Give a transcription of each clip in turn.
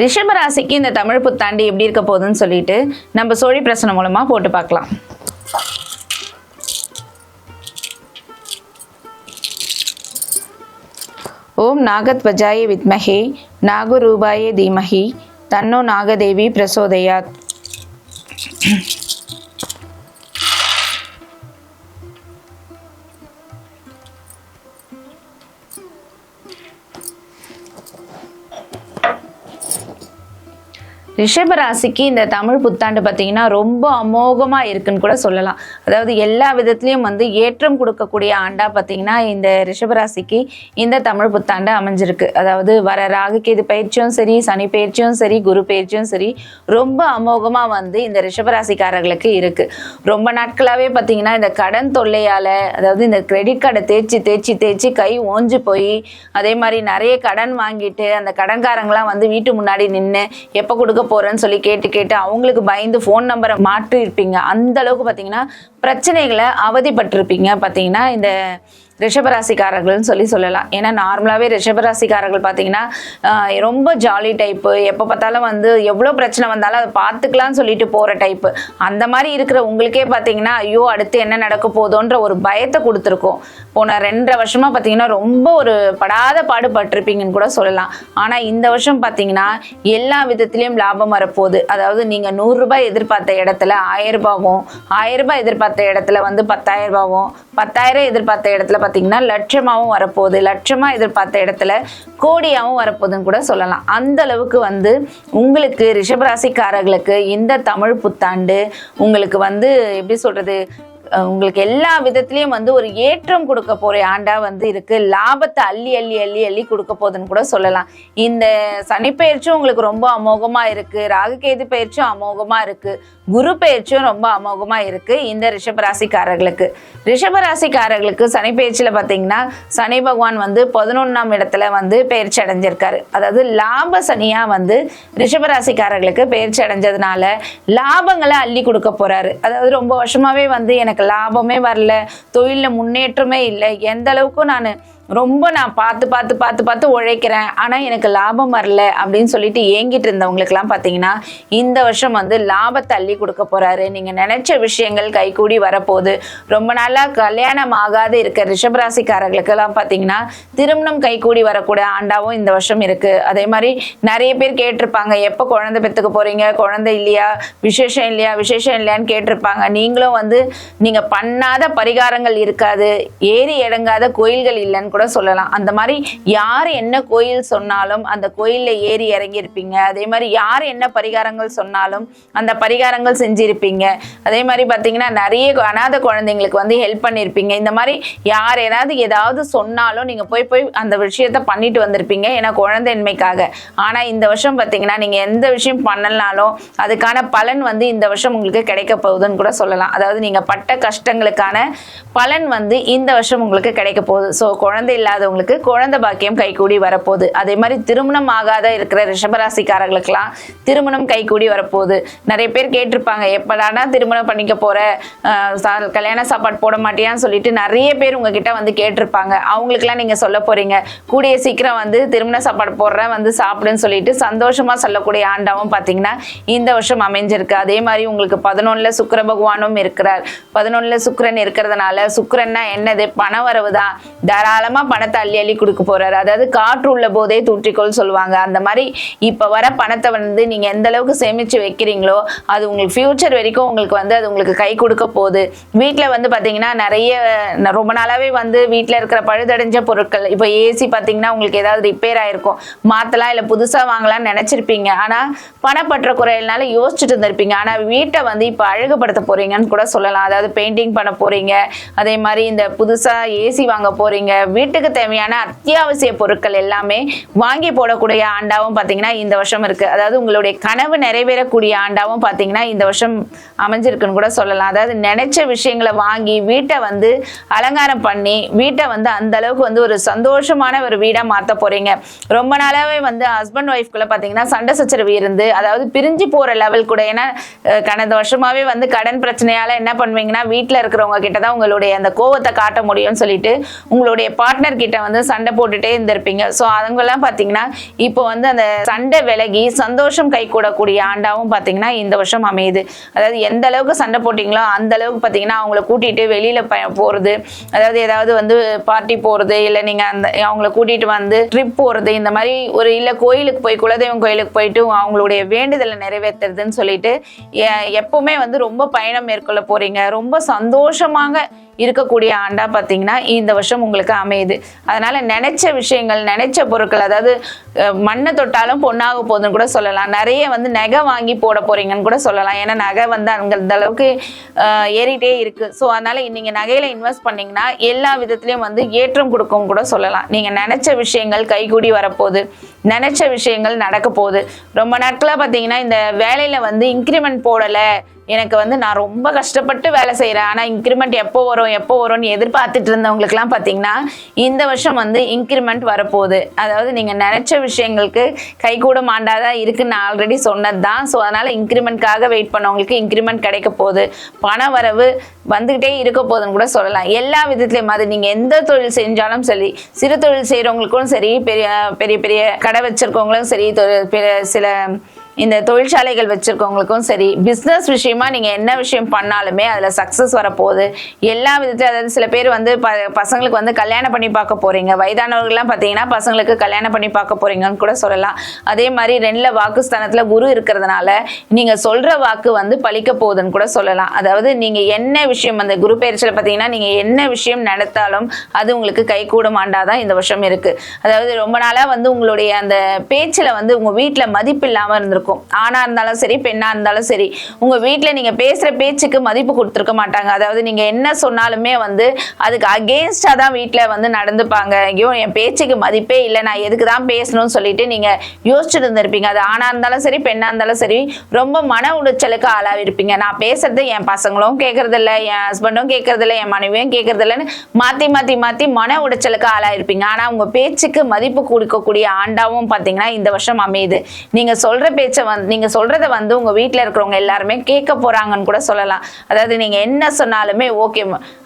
ரிஷபராசிக்கு இந்த தமிழ் புத்தாண்டு எப்படி இருக்க போகுதுன்னு சொல்லிட்டு நம்ம சோழி பிரசனம் மூலமா போட்டு பார்க்கலாம். ஓம் நாகத்வஜாய வித்மஹே நாகரூபாய தீமஹி தன்னோ நாகதேவி பிரசோதயாத். ரிஷபராசிக்கு இந்த தமிழ் புத்தாண்டு பார்த்தீங்கன்னா ரொம்ப அமோகமாக இருக்குன்னு கூட சொல்லலாம். அதாவது எல்லா விதத்துலேயும் வந்து ஏற்றம் கொடுக்கக்கூடிய ஆண்டாக பார்த்தீங்கன்னா இந்த ரிஷபராசிக்கு இந்த தமிழ் புத்தாண்டு அமைஞ்சிருக்கு. அதாவது வர ராகு இது பயிற்சியும் சரி சனி பயிற்சியும் சரி குரு பயிற்சியும் சரி ரொம்ப அமோகமாக வந்து இந்த ரிஷபராசிக்காரர்களுக்கு இருக்குது ரொம்ப நாட்களாகவே பார்த்தீங்கன்னா இந்த கடன் தொல்லையால் அதாவது இந்த கிரெடிட் கார்டை தேய்ச்சி தேய்ச்சி தேய்ச்சி கை ஓஞ்சு போய் அதே மாதிரி நிறைய கடன் வாங்கிட்டு அந்த கடன்காரங்களாம் வந்து வீட்டு முன்னாடி நின்று எப்போ கொடுக்க போறேன்னு சொல்லி கேட்டு கேட்டு அவங்களுக்கு பயந்து ஃபோன் நம்பரை மாற்றி இருப்பீங்க அந்த அளவுக்கு பார்த்தீங்கன்னா பிரச்சனைகளை அவதிப்பட்டிருப்பீங்க. பார்த்தீங்கன்னா இந்த ரிஷபராசிக்காரர்கள்னு சொல்லி சொல்லலாம். ஏன்னா நார்மலாகவே ரிஷபராசிக்காரர்கள் பார்த்தீங்கன்னா ரொம்ப ஜாலி டைப்பு எப்போ பார்த்தாலும் வந்து எவ்வளோ பிரச்சனை வந்தாலும் அதை பார்த்துக்கலாம்னு சொல்லிட்டு போகிற டைப்பு அந்த மாதிரி இருக்கிற உங்களுக்கே பார்த்தீங்கன்னா ஐயோ அடுத்து என்ன நடக்க போதோன்ற ஒரு பயத்தை கொடுத்துருக்கோம். போன ரெண்டரை வருஷமாக பார்த்தீங்கன்னா ரொம்ப ஒரு படாத பாடுபட்டிருப்பீங்கன்னு கூட சொல்லலாம். ஆனால் இந்த வருஷம் பார்த்தீங்கன்னா எல்லா விதத்துலேயும் லாபம் வரப்போகுது. அதாவது நீங்கள் நூறுரூபாய் எதிர்பார்த்த இடத்துல ஆயிரம் ரூபாவும் ஆயிரம் ரூபாய் எதிர்பார்த்த இடத்துல வந்து பத்தாயிரம் ரூபாவும் பத்தாயிரம் எதிர்பார்த்த இடத்துல பார்த்தீங்கன்னா லட்சமாகவும் வரப்போகுது. லட்சமாக எதிர்பார்த்த இடத்துல கோடியாகவும் வரப்போகுதுன்னு கூட சொல்லலாம். அந்த அளவுக்கு வந்து உங்களுக்கு ரிஷபராசிக்காரர்களுக்கு இந்த தமிழ் புத்தாண்டு உங்களுக்கு வந்து எப்படி சொல்கிறது உங்களுக்கு எல்லா விதத்துலேயும் வந்து ஒரு ஏற்றம் கொடுக்க போகிற ஆண்டாக வந்து இருக்குது லாபத்தை அள்ளி அள்ளி அள்ளி அள்ளி கொடுக்க போகுதுன்னு கூட சொல்லலாம். இந்த சனி பயிற்சியும் உங்களுக்கு ரொம்ப அமோகமாக இருக்குது ராகுகேது பயிற்சியும் அமோகமாக இருக்குது குரு பயிற்சியும் ரொம்ப அமோகமாக இருக்குது இந்த ரிஷபராசிக்காரர்களுக்கு ரிஷபராசிக்காரர்களுக்கு சனி பயிற்சியில பாத்தீங்கன்னா சனி பகவான் வந்து பதினொன்றாம் இடத்துல வந்து பயிற்சி அடைஞ்சிருக்காரு. அதாவது லாப சனியாக வந்து ரிஷபராசிக்காரர்களுக்கு பயிற்சி அடைஞ்சதுனால லாபங்களை அள்ளி கொடுக்க போகிறாரு அதாவது ரொம்ப வருஷமாகவே வந்து எனக்கு லாபமே வரல தொழிலில் முன்னேற்றமே இல்லை எந்த அளவுக்கும் நான் ரொம்ப நான் பார்த்து பார்த்து பார்த்து பார்த்து உழைக்கிறேன். ஆனால் எனக்கு லாபம் வரல அப்படின்னு சொல்லிட்டு ஏங்கிட்டு இருந்தவங்களுக்குலாம் பார்த்தீங்கன்னா இந்த வருஷம் வந்து லாபத்தை அள்ளி கொடுக்க போகிறாரு நீங்கள் நினச்ச விஷயங்கள் கைகூடி வரப்போகுது. ரொம்ப நாளாக கல்யாணம் ஆகாது இருக்க ரிஷபராசிக்காரர்களுக்கெல்லாம் பார்த்தீங்கன்னா திருமணம் கைகூடி வரக்கூடிய ஆண்டாவும் இந்த வருஷம் இருக்குது அதே மாதிரி நிறைய பேர் கேட்டிருப்பாங்க எப்போ குழந்தை பெற்றுக்க போகிறீங்க குழந்தை இல்லையா? விசேஷம் இல்லையா? விசேஷம் இல்லையான்னு கேட்டிருப்பாங்க. நீங்களும் வந்து நீங்கள் பண்ணாத பரிகாரங்கள் இருக்காது. ஏறி இடங்காத கோயில்கள் இல்லைன்னு கூட சொல்லலாம். அந்த மாதிரி யார் என்ன கோயில் சொன்னாலும் அந்த கோயிலில் ஏறி இறங்கி இருப்பீங்க அதே மாதிரி யார் என்ன பரிகாரங்கள் சொன்னாலும் அந்த பரிகாரங்கள் செஞ்சுருப்பீங்க. அதே மாதிரி பார்த்தீங்கன்னா நிறைய அனாதை குழந்தைங்களுக்கு வந்து ஹெல்ப் பண்ணியிருப்பீங்க. இந்த மாதிரி யார் ஏதாவது ஏதாவது சொன்னாலும் நீங்கள் போய் போய் அந்த விஷயத்த பண்ணிட்டு வந்திருப்பீங்க. ஏன்னா குழந்தைன்மைக்காக ஆனால் இந்த வருஷம் பார்த்தீங்கன்னா நீங்கள் எந்த விஷயம் பண்ணலனாலும் அதுக்கான பலன் வந்து இந்த வருஷம் உங்களுக்கு கிடைக்க போகுதுன்னு கூட சொல்லலாம். அதாவது நீங்கள் பட்ட கஷ்டங்களுக்கான பலன் வந்து இந்த வருஷம் உங்களுக்கு கிடைக்க போகுது. ஸோ குழந்தை இல்லாதவங்களுக்கு குழந்தை பாக்கியம் கைகூடி வரப்போகுது. அதே மாதிரி திருமணம் ஆகாத இருக்கிற ரிஷபராசிக்காரர்களுக்கெல்லாம் திருமணம் கைகூடி வரப்போகுது. நிறைய பேர் கேட்டிருப்பாங்க எப்படானா திருமணம் பண்ணிக்க போற? சா- கல்யாண சாப்பாடு போட மாட்டியான்னு சொல்லிட்டு நிறைய பேர் உங்ககிட்ட வந்து கேட்டிருப்பாங்க. அவங்களுக்குலாம் நீங்க சொல்ல போறீங்க கூடிய சீக்கிரம் வந்து திருமண சாப்பாடு போடுறேன் வந்து சாப்பிடுன்னு சொல்லிட்டு சந்தோஷமா சொல்லக்கூடிய ஆண்டாவும் பார்த்தீங்கன்னா இந்த வருஷம் அமைஞ்சிருக்கு. அதே மாதிரி உங்களுக்கு பதினொன்னுல சுக்கர பகவானும் இருக்கிறார். பதினொன்னுல சுக்கரன் இருக்கிறதுனால சுக்கரன்னா என்னது? பண வரவு தான். தாராளமா பணத்தை அள்ளி அள்ளி கொடுக்க போறாரு. அதாவது காற்று உள்ள போதே தூற்றிக்கோள் சொல்லுவாங்க. அந்த மாதிரி இப்ப வர பணத்தை வந்து நீங்க எந்த அளவுக்கு சேமிச்சு வைக்கிறீங்களோ அது உங்களுக்கு ஃபியூச்சர் வரைக்கும் உங்களுக்கு வந்து அது உங்களுக்கு கை கொடுக்க போகுது. வீட்டில் வந்து பாத்தீங்கன்னா நிறைய ரொம்ப நாளாவே வந்து வீட்டில் இருக்கிற பழுதடைஞ்ச பொருட்கள் இப்போ ஏசி பாத்தீங்கன்னா உங்களுக்கு ஏதாவது ரிப்பேர் ஆயிருக்கும். மாத்தலாம் இல்ல புதுசா வாங்கலாம்னு நினைச்சிருப்பீங்க. ஆனா பணப்பற்றாக்குறையினால யோசிச்சுட்டு இருந்திருப்பீங்க. ஆனா வீட்டை வந்து இப்ப அழகுபடுத்த போறீங்கன்னு கூட சொல்லலாம். அதாவது பெயிண்டிங் பண்ண போறீங்க. அதே மாதிரி இந்த புதுசா ஏசி வாங்க போறீங்க. வீட்டுக்கு தேவையான அத்தியாவசிய பொருட்கள் எல்லாமே வாங்கி போடக்கூடிய ஆண்டாவும் பார்த்தீங்கன்னா இந்த வருஷம் இருக்கு. அதாவது உங்களுடைய கனவு நிறைவேறக்கூடிய ஆண்டாவும் பார்த்தீங்கன்னா இந்த வருஷம் அமைஞ்சிருக்குன்னு கூட சொல்லலாம். அதாவது நினைச்ச விஷயங்களை வாங்கி வீட்டை வந்து அலங்காரம் பண்ணி வீட்டை வந்து அந்த அளவுக்கு வந்து ஒரு சந்தோஷமான ஒரு வீடாக மாற்ற போறீங்க. ரொம்ப நாளாவே வந்து ஹஸ்பண்ட் ஒய்ஃப்குள்ள பார்த்தீங்கன்னா சண்டை சச்சரவு இருந்து அதாவது பிரிஞ்சு போற லெவல் கூட. ஏன்னா கடந்த வருஷமாவே வந்து கடன் பிரச்சனையால என்ன பண்ணுவீங்கன்னா வீட்டில் இருக்கிறவங்க கிட்ட தான் உங்களுடைய அந்த கோவத்தை காட்ட முடியும்னு சொல்லிட்டு உங்களுடைய பார்ட்னர் கிட்ட வந்து சண்டை போட்டுட்டே இருந்திருப்பீங்க. ஸோ அவங்கெல்லாம் பார்த்தீங்கன்னா இப்போ வந்து அந்த சண்டை விலகி சந்தோஷம் கை கூடக்கூடிய ஆண்டாவும் பார்த்தீங்கன்னா இந்த வருஷம் அமையுது. அதாவது எந்த அளவுக்கு சண்டை போட்டிங்களோ அந்த அளவுக்கு பார்த்தீங்கன்னா அவங்கள கூட்டிகிட்டு வெளியில் ப போகிறது அதாவது ஏதாவது வந்து பார்ட்டி போகிறது இல்லை நீங்கள் அந்த அவங்கள கூட்டிகிட்டு வந்து ட்ரிப் போகிறது இந்த மாதிரி ஒரு இல்லை கோயிலுக்கு போய் குலதெய்வம் கோயிலுக்கு போயிட்டு அவங்களுடைய வேண்டுதலை நிறைவேற்றுறதுன்னு சொல்லிட்டு எ- எப்பவுமே வந்து ரொம்ப பயணம் மேற்கொள்ள போகிறீங்க ரொம்ப சந்தோஷமாக இருக்கக்கூடிய ஆண்டா பார்த்தீங்கன்னா இந்த வருஷம் உங்களுக்கு அமையுது. அதனால நினைச்ச விஷயங்கள் நினைச்ச பொருட்கள் அதாவது மண்ணை தொட்டாலும் பொண்ணாக போகுதுன்னு கூட சொல்லலாம். நிறைய வந்து நகை வாங்கி போட போறீங்கன்னு கூட சொல்லலாம். ஏன்னா நகை வந்து அந்த அளவுக்கு ஏறிட்டே இருக்கு. ஸோ அதனால நீங்க நகையில இன்வெஸ்ட் பண்ணீங்கன்னா எல்லா விதத்துலேயும் வந்து ஏற்றம் கொடுக்கும் கூட சொல்லலாம். நீங்க நினைச்ச விஷயங்கள் கைகூடி வரப்போகுது. நினைச்ச விஷயங்கள் நடக்க போகுது ரொம்ப நாட்களாக பார்த்தீங்கன்னா இந்த வேலையில வந்து இன்க்ரிமெண்ட் போடலை. எனக்கு வந்து நான் ரொம்ப கஷ்டப்பட்டு வேலை செய்கிறேன் ஆனால் இன்க்ரிமெண்ட் எப்போ வரும் எப்போ வரும்னு எதிர்பார்த்துட்டு இருந்தவங்களுக்குலாம் பார்த்தீங்கன்னா இந்த வருஷம் வந்து இன்க்ரிமெண்ட் வரப்போகுது. அதாவது நீங்கள் நினச்ச விஷயங்களுக்கு கைகூட மாண்டாதான் இருக்குன்னு நான் ஆல்ரெடி சொன்னது தான் ஸோ அதனால் இன்க்ரிமெண்ட்காக வெயிட் பண்ணவங்களுக்கு இன்க்ரிமெண்ட் கிடைக்க போகுது. பண வரவு வந்துக்கிட்டே இருக்க போகுதுன்னு கூட சொல்லலாம். எல்லா விதத்துலையும் அது நீங்கள் எந்த தொழில் செஞ்சாலும் சரி சிறு தொழில் செய்கிறவங்களுக்கும் சரி பெரிய பெரிய பெரிய கடை வச்சிருக்கவங்களும் சரி தொழில் சில இந்த தொழிற்சாலைகள் வச்சுருக்கவங்களுக்கும் சரி பிஸ்னஸ் விஷயமா நீங்கள் என்ன விஷயம் பண்ணாலுமே அதில் சக்ஸஸ் வரப்போகுது. எல்லா விதத்துலையும் அதாவது சில பேர் வந்து ப பசங்களுக்கு வந்து கல்யாணம் பண்ணி பார்க்க போகிறீங்க வயதானவர்கள்லாம் பார்த்தீங்கன்னா பசங்களுக்கு கல்யாணம் பண்ணி பார்க்க போகிறீங்கன்னு கூட சொல்லலாம். அதே மாதிரி ரெண்டில் வாக்குஸ்தானத்தில் குரு இருக்கிறதுனால நீங்கள் சொல்கிற வாக்கு வந்து பழிக்க போகுதுன்னு கூட சொல்லலாம். அதாவது நீங்கள் என்ன விஷயம் அந்த குரு பயிற்சியில் பார்த்தீங்கன்னா நீங்கள் என்ன விஷயம் நடத்தாலும் அது உங்களுக்கு கை கூட மாண்டாதான் இந்த வருஷம் இருக்குது அதாவது ரொம்ப நாளாக வந்து உங்களுடைய அந்த பேச்சில் வந்து உங்கள் வீட்டில் மதிப்பு இல்லாமல் இருந்திருக்கும். ஆணாக இருந்தாலும் சரி பெண்ணாக இருந்தாலும் சரி உங்கள் வீட்டில் நீங்கள் பேசுகிற பேச்சுக்கு மதிப்பு கொடுத்துருக்க மாட்டாங்க. அதாவது நீங்கள் என்ன சொன்னாலுமே வந்து அதுக்கு அகேன்ஸ்டாக தான் வீட்டில் வந்து நடந்துப்பாங்க. ஐயோ என் பேச்சுக்கு மதிப்பே இல்லை நான் எதுக்கு தான் பேசணும்னு சொல்லிட்டு நீங்கள் யோசிச்சுட்டு இருந்திருப்பீங்க. அது ஆணாக இருந்தாலும் சரி பெண்ணாக இருந்தாலும் சரி ரொம்ப மன உளைச்சலுக்கு ஆளாவிருப்பீங்க நான் பேசுறது என் பசங்களும் கேட்கறதில்ல என் ஹஸ்பண்டும் கேட்கறதில்ல என் மனைவியும் கேட்கறதில்லன்னு மாற்றி மாற்றி மாற்றி மன உளைச்சலுக்கு ஆளாக இருப்பீங்க ஆனால் உங்கள் பேச்சுக்கு மதிப்பு கொடுக்கக்கூடிய ஆண்டாவும் பார்த்தீங்கன்னா இந்த வருஷம் அமையுது. நீங்கள் சொல்கிற பேச்சு வந்து நீங்கள் சொல்கிறத வந்து உங்கள் வீட்டில் இருக்கிறவங்க எல்லாருமே கேட்க போகிறாங்கன்னு கூட சொல்லலாம். அதாவது நீங்கள் என்ன சொன்னாலுமே ஓகே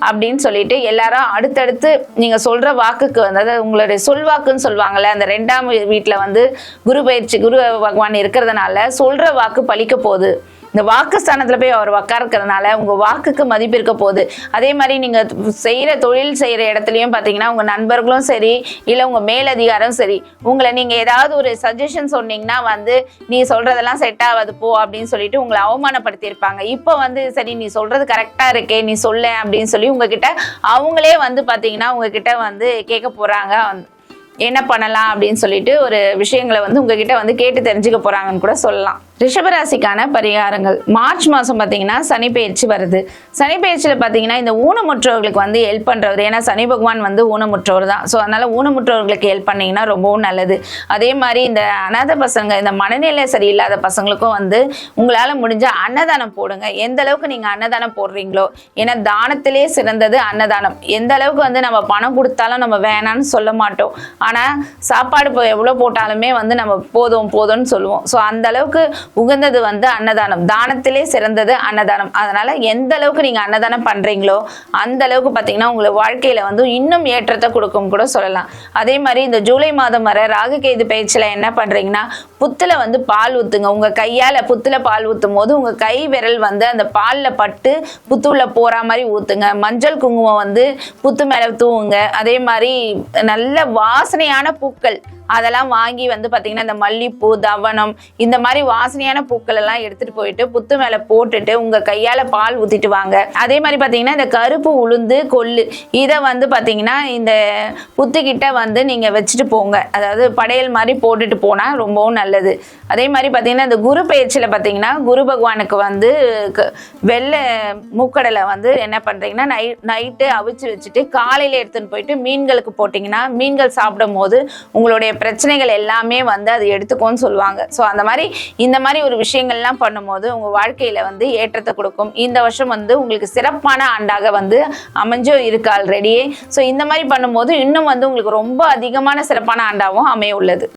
அப்படின்னு சொல்லிட்டு எல்லாரும் அடுத்தடுத்து நீங்கள் சொல்கிற வாக்குக்கு வந்து அதாவது உங்களுடைய சொல்வாக்குன்னு சொல்லுவாங்கல்ல அந்த ரெண்டாம் வீட்டில் வந்து குரு பயிற்சி குரு பகவான் இருக்கிறதுனால சொல்கிற வாக்கு பழிக்க போகுது. இந்த வாக்கு ஸ்தானத்தில் போய் அவர் உட்கார்க்கறதுனால உங்கள் வாக்குக்கு மதிப்பு இருக்க போகுது. அதே மாதிரி நீங்கள் செய்கிற தொழில் செய்கிற இடத்துலையும் பார்த்தீங்கன்னா உங்கள் நண்பர்களும் சரி இல்லை உங்கள் மேலதிகாரம் சரி உங்களை நீங்கள் ஏதாவது ஒரு சஜஷன் சொன்னீங்கன்னா வந்து நீ சொல்கிறதெல்லாம் செட் ஆகாது போ அப்படின்னு சொல்லிட்டு உங்களை அவமானப்படுத்தியிருப்பாங்க. இப்போ வந்து சரி நீ சொல்கிறது கரெக்டாக இருக்கே நீ சொல்ல அப்படின்னு சொல்லி உங்ககிட்ட அவங்களே வந்து பார்த்தீங்கன்னா உங்ககிட்ட வந்து கேட்க போகிறாங்க என்ன பண்ணலாம் அப்படின்னு சொல்லிட்டு ஒரு விஷயங்களை வந்து உங்ககிட்ட வந்து கேட்டு தெரிஞ்சுக்க போகிறாங்கன்னு கூட சொல்லலாம். ரிஷபராசிக்கான பரிகாரங்கள். மார்ச் மாதம் பார்த்தீங்கன்னா சனி பயிற்சி வருது. சனி பயிற்சியில் பார்த்தீங்கன்னா இந்த ஊனமுற்றவர்களுக்கு வந்து ஹெல்ப் பண்ணுறவர் ஏன்னா சனி பகவான் வந்து ஊனமுற்றவர் தான். ஸோ அதனால் ஊனமுற்றவர்களுக்கு ஹெல்ப் பண்ணிங்கன்னா ரொம்பவும் நல்லது. அதே மாதிரி இந்த அனாதை பசங்க இந்த மனநிலை சரியில்லாத பசங்களுக்கும் வந்து உங்களால் முடிஞ்ச அன்னதானம் போடுங்க. எந்த அளவுக்கு நீங்கள் அன்னதானம் போடுறீங்களோ ஏன்னா தானத்திலே சிறந்தது அன்னதானம். எந்த அளவுக்கு வந்து நம்ம பணம் கொடுத்தாலும் நம்ம வேணாம்னு சொல்ல மாட்டோம். ஆனால் சாப்பாடு இப்போ எவ்வளோ போட்டாலுமே வந்து நம்ம போதும் போதும்னு சொல்லுவோம். ஸோ அந்த அளவுக்கு உகந்தது வந்து அன்னதானம். தானத்திலே சிறந்தது அன்னதானம். அதனால் எந்த அளவுக்கு நீங்க அன்னதானம் பண்றீங்களோ அந்த அளவுக்கு பார்த்தீங்கன்னா உங்களுக்கு வாழ்க்கையில வந்து இன்னும் ஏற்றத்தை கொடுக்கும் கூட சொல்லலாம். அதே மாதிரி இந்த ஜூலை மாதம் வர ராகுகேது பயிற்சியில என்ன பண்றீங்கன்னா புத்துல வந்து பால் ஊத்துங்க. உங்க கையால புத்துல பால் ஊத்தும் போது உங்க கை விரல் வந்து அந்த பால்ல பட்டு புத்துள்ள போற மாதிரி ஊத்துங்க. மஞ்சள் குங்குமம் வந்து புத்து மேல தூவுங்க. அதே மாதிரி நல்ல வாசனையான பூக்கள் அதெல்லாம் வாங்கி வந்து பார்த்தீங்கன்னா இந்த மல்லிப்பூ தவனம் இந்த மாதிரி வாசனையான பூக்கள் எல்லாம் எடுத்துட்டு போயிட்டு புத்து மேலே போட்டுட்டு உங்க கையால பால் ஊத்திட்டு வாங்க. அதே மாதிரி பார்த்தீங்கன்னா இந்த கருப்பு உளுந்து கொள்ளு இதை வந்து பார்த்தீங்கன்னா இந்த புத்துக்கிட்ட வந்து நீங்க வச்சுட்டு போங்க. அதாவது படையல் மாதிரி போட்டுட்டு போனால் ரொம்பவும் நல்லது. அதே மாதிரி பார்த்தீங்கன்னா இந்த குரு பயிற்சியில் பார்த்தீங்கன்னா குரு பகவானுக்கு வந்து க- வெள்ளை மூக்கடலை வந்து என்ன பண்ணுறீங்கன்னா நை நைட்டு அவிச்சு வச்சுட்டு காலையில் எடுத்துன்னு போயிட்டு மீன்களுக்கு போட்டிங்கன்னா மீன்கள் சாப்பிடும் போது உங்களுடைய பிரச்சனைகள் எல்லாமே வந்து அது எடுத்துக்கோன்னு சொல்லுவாங்க. ஸோ அந்த மாதிரி இந்த மாதிரி ஒரு விஷயங்கள்லாம் பண்ணும்போது உங்க வாழ்க்கையில வந்து ஏற்றத்தை கொடுக்கும். இந்த வருஷம் வந்து உங்களுக்கு சிறப்பான ஆண்டாக வந்து அமைஞ்சும் இருக்கு ஆல்ரெடியே ஸோ இந்த மாதிரி பண்ணும்போது இன்னும் வந்து உங்களுக்கு ரொம்ப அதிகமான சிறப்பான ஆண்டாகவும் அமைய உள்ளது.